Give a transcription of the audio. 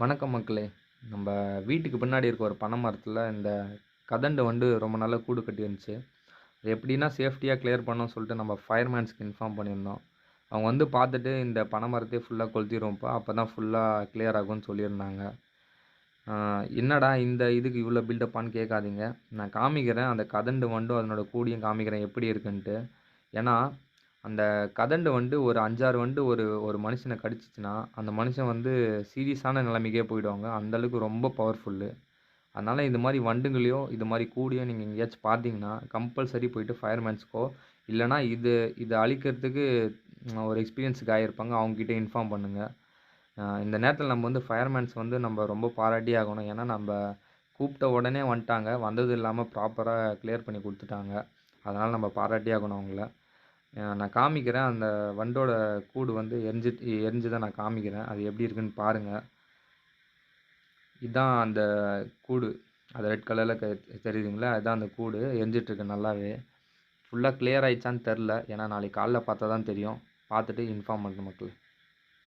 வணக்கம் மக்களே. நம்ம வீட்டுக்கு பின்னாடி இருக்க ஒரு பனை மரத்தில் இந்த கதண்டு வந்து ரொம்ப நாளாக கூடு கட்டி இருந்துச்சு அது எப்படின்னா சேஃப்டியாக கிளியர் பண்ணோம்னு சொல்லிட்டு நம்ம ஃபயர்மேன்ஸ்க்கு இன்ஃபார்ம் பண்ணியிருந்தோம். அவங்க வந்து பார்த்துட்டு இந்த பனை மரத்தையே ஃபுல்லாக கொளுத்திடுவோம்ப்பா அப்போ தான் ஃபுல்லாக கிளியர் ஆகும்னு சொல்லியிருந்தாங்க. என்னடா இந்த இதுக்கு இவ்வளோ பில்டப்பான்னு கேட்காதீங்க. நான் காமிக்கிறேன் அந்த கதண்டு வண்டும் அதனோட கூடியும் காமிக்கிறேன் எப்படி இருக்குன்ட்டு. ஏன்னா அந்த கதண்டு வந்து ஒரு அஞ்சாறு வண்டு ஒரு ஒரு மனுஷனை கடிச்சிச்சுன்னா அந்த மனுஷன் வந்து சீரியஸான நிலைமைக்கே போயிடுவாங்க. அந்தளவுக்கு ரொம்ப பவர்ஃபுல்லு அதனால் இது மாதிரி வண்டுங்களையோ இது மாதிரி கூடியோ நீங்கள் எங்கேயாச்சும் பார்த்தீங்கன்னா கம்பல்சரி போயிட்டு ஃபயர்மேன்ஸ்க்கோ இல்லைனா இது இதை அழிக்கிறதுக்கு ஒரு எக்ஸ்பீரியன்ஸுக்கு ஆகியிருப்பாங்க அவங்ககிட்ட இன்ஃபார்ம் பண்ணுங்கள் இந்த நேரத்தில் நம்ம வந்து ஃபயர்மேன்ஸ் வந்து நம்ம ரொம்ப பாராட்டி ஆகணும். ஏன்னா நம்ம கூப்பிட்ட உடனே வந்துட்டாங்க. வந்தது இல்லாமல் ப்ராப்பராக கிளியர் பண்ணி கொடுத்துட்டாங்க. அதனால் நம்ம பாராட்டி ஆகணும் அவங்கள. நான் காமிக்கிறேன். அந்த வண்டோட கூடு வந்து எரிஞ்சு தான் நான் காமிக்கிறேன். அது எப்படி இருக்குன்னு பாருங்கள் இதுதான் அந்த கூடு. அது ரெட் கலரில் க தெரியுதுங்களா? அதுதான் அந்த கூடு. எரிஞ்சிட்ருக்கு நல்லாவே. ஃபுல்லாக கிளியர் ஆயிடுச்சான்னு தெரில. ஏன்னா நாளைக்கு காலைல பார்த்தா தான் தெரியும். பார்த்துட்டு இன்ஃபார்ம் பண்ணுற மக்கள்.